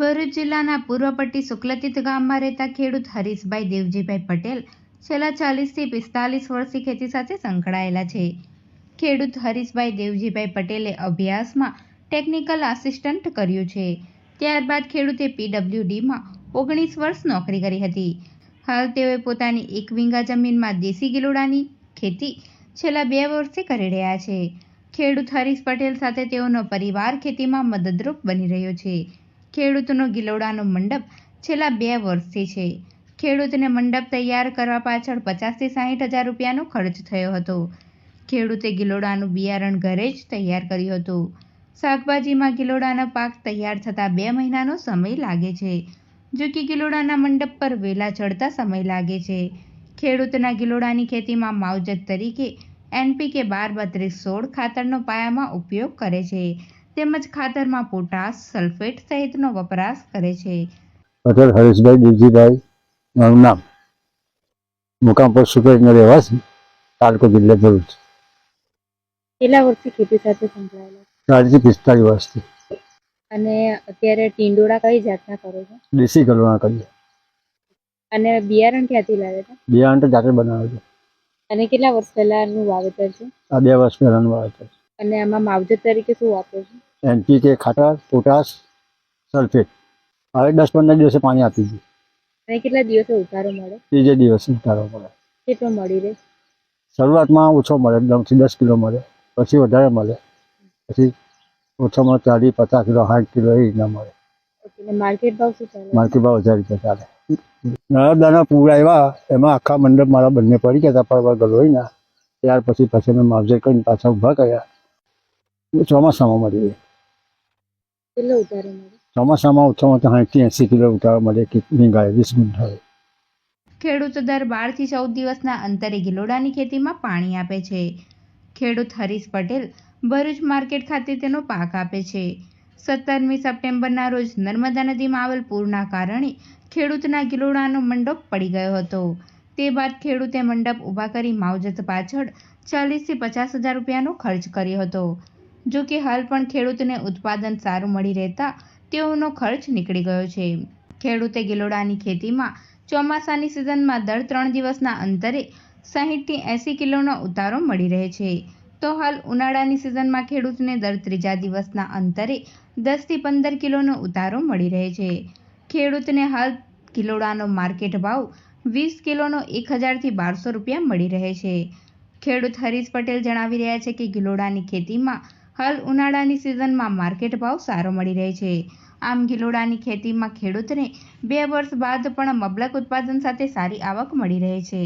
ભરૂચ જિલ્લાના પૂર્વ પટ્ટી શુક્લતીર્થ ગામમાં રહેતા ખેડૂત હરીશભાઈ દેવજીભાઈ પટેલ છેલ્લા ચાલીસથી પિસ્તાલીસ વર્ષથી ખેતી સાથે સંકળાયેલા છે. ખેડૂત હરીશભાઈ દેવજીભાઈ પટેલે અભ્યાસમાં ટેકનિકલ આસિસ્ટન્ટ કર્યું છે. ત્યારબાદ ખેડૂતે પીડબ્લ્યુડીમાં ઓગણીસ વર્ષ નોકરી કરી હતી. હાલ તેઓએ પોતાની એક વીંગા જમીનમાં દેશી ગિલોડાની ખેતી છેલ્લા બે વર્ષથી કરી રહ્યા છે. ખેડૂત હરીશ પટેલ સાથે તેઓનો પરિવાર ખેતીમાં મદદરૂપ બની રહ્યો છે. ખેડૂતનો ગિલોડાનો મંડપ છેલ્લા બે વર્ષથી છે. ખેડૂતને મંડપ તૈયાર કરવા પાછળ પચાસથી સાહીઠ હજાર રૂપિયાનો ખર્ચ થયો હતો. ખેડૂતે ગિલોડાનું બિયારણ ઘરે જ તૈયાર કર્યું હતું. શાકભાજીમાં ગિલોડાનો પાક તૈયાર થતાં બે મહિનાનો સમય લાગે છે. જો કે ગિલોડાના મંડપ પર વેલા ચડતા સમય લાગે છે. ખેડૂતના ગિલોડાની ખેતીમાં માવજત તરીકે એનપીકે બાર બત્રીસ સોળ ખાતરનો પાયામાં ઉપયોગ કરે છે. તેમજ ખાતરમાં પોટાશ સલ્ફેટ સહિતનો વપરાશ કરે છે. પટેલ હરેશભાઈ દેવજીભાઈ મારું નામ. મુકામ પર સુપેટનો રહેવાસી તાલુકો જિલ્લા ભરૂચ. કેટલા વર્ષથી ખેતી સાથે સંકળાયેલા ચાલીસથી પિસ્તાલીસ વર્ષથી. અને અત્યારે ટીંડોળા કઈ જાતના કરો છો? દેશી કલવાના કરીએ. અને બિયારણ ક્યાંથી લાવે છે? બિયારણ તો જાતે બનાવે છે. અને કેટલા વર્ષ પહેલાનું વાવેતર છે? આ બે વર્ષ પહેલાનું વાવેતર અને આમાં માવજત તરીકે શું વાપરો છો? એનપીકે ખાતર પોટાશ સલ્ફેટ. હવે દસ પંદર દિવસે પાણી આપી અને કેટલા દિવસે ઉતારો મળે? ત્રીજે દિવસે ઉતારો મળે. કેટલો મળી રહે? શરૂઆતમાં ઓછો મળે દમથી દસ કિલો મળે. પછી વધારે મળે. પછી ઓછામાં ચાલીસ પચાસ કિલો સાઠ કિલો એ રીતના મળે. માર્કેટ ભાવ શું ચાલે? માર્કેટ ભાવ હજાર રૂપિયા ચાલે. નર્મદાના પૂર આવ્યા એમાં આખા મંડપ મારા બંને પડી ગયા હતા પરવા ગલોઈના ત્યાર પછી પછી મેં માવજત કરીને પાછા ઊભા કર્યા. ચોમાસામાં મળી રહે. કેટલો ઉતારો મળે ચોમાસામાં ઓછામાં તો સાઠથી એંસી કિલો ઉતારો મળે કે વીંગાએ વીસ ગુંઠાએ ખેડૂત દર બારથી ચૌદ દિવસના અંતરે ગિલોડાની ખેતીમાં પાણી આપે છે. ખેડૂત હરીશ પટેલ ભરૂચ માર્કેટ ખાતે તેનો પાક આપે છે. સત્તરમી સપ્ટેમ્બરના રોજ નર્મદા નદીમાં આવેલ પૂરના કારણે ખેડૂતના ગિલોડાનો મંડપ પડી ગયો હતો. તે બાદ ખેડૂતે મંડપ ઊભા કરી માવજત પાછળ ચાલીસથી પચાસ હજાર રૂપિયાનો ખર્ચ કર્યો હતો. જો કે હાલ પણ ખેડૂતને ઉત્પાદન સારું મળી રહેતા તેઓનો ખર્ચ નીકળી ગયો છે. ખેડૂતે ગિલોડાની ખેતીમાં ચોમાસાની સિઝનમાં દર ત્રણ દિવસના અંતરે સાહીઠથી એંસી કિલોનો ઉતારો મળી રહે છે. તો હાલ ઉનાળાની સિઝનમાં ખેડૂતને દર ત્રીજા દિવસના અંતરે દસથી પંદર કિલોનો ઉતારો મળી રહે છે. ખેડૂતને હાલ કિલોડાનો માર્કેટ ભાવ વીસ કિલોનો એક હજારથી બારસો રૂપિયા મળી રહે છે. ખેડૂત હરીશ પટેલ જણાવી રહ્યા છે કે ગિલોડાની ખેતીમાં હાલ ઉનાળાની સિઝનમાં માર્કેટ ભાવ સારો મળી રહે છે. આમ ગિલોડાની ખેતીમાં ખેડૂતને બે વર્ષ બાદ પણ મબલક ઉત્પાદન સાથે સારી આવક મળી રહે છે.